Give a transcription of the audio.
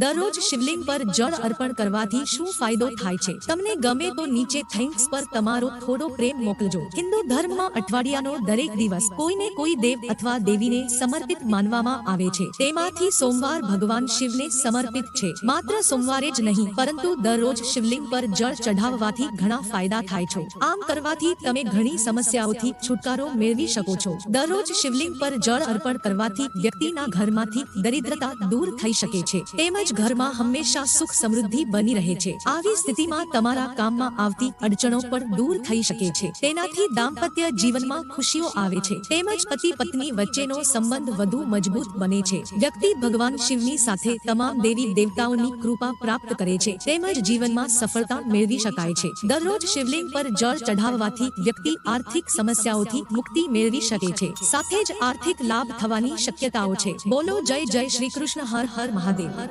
દરરોજ શિવલિંગ પર જળ અર્પણ કરવાથી શું ફાયદો થાય છે? તમને ગમે તો નીચે થેન્ક્સ પર તમારો થોડો પ્રેમ મોકલજો. હિન્દુ ધર્મમાં અઠવાડિયાનો દરેક દિવસ કોઈને કોઈ દેવ અથવા દેવીને સમર્પિત માનવામાં આવે છે. તેમાંથી સોમવાર ભગવાન શિવને સમર્પિત છે. માત્ર સોમવારે જ નહીં, પરંતુ દરરોજ શિવલિંગ પર જળ ચઢાવવાથી ઘણા ફાયદા થાય છે. આમ કરવાથી તમે ઘણી સમસ્યાઓથી છુટકારો મેળવી શકો છો. દરરોજ શિવલિંગ પર જળ અર્પણ કરવાથી વ્યક્તિના ઘરમાંથી દરિદ્રતા દૂર થઈ શકે છે. તેમજ ઘરમાં હંમેશા સુખ સમૃદ્ધિ બની રહે છે. આવી સ્થિતિમાં તમારા કામમાં આવતી અડચણો પણ દૂર થઈ શકે છે. તેનાથી દાંપત્ય જીવનમાં ખુશીઓ આવે છે. તેમજ પતિ પત્ની વચ્ચેનો સંબંધ વધુ મજબૂત બને છે. વ્યક્તિ ભગવાન શિવની સાથે તમામ દેવી દેવતાઓની કૃપા પ્રાપ્ત કરે છે. તેમજ જીવનમાં સફળતા મેળવી શકાય છે. દરરોજ શિવલિંગ પર જળ ચઢાવવાથી વ્યક્તિ આર્થિક સમસ્યાઓથી મુક્તિ મેળવી શકે છે. સાથે જ આર્થિક લાભ થવાની શક્યતાઓ છે. બોલો જય જય શ્રી કૃષ્ણ, હર હર મહાદેવ.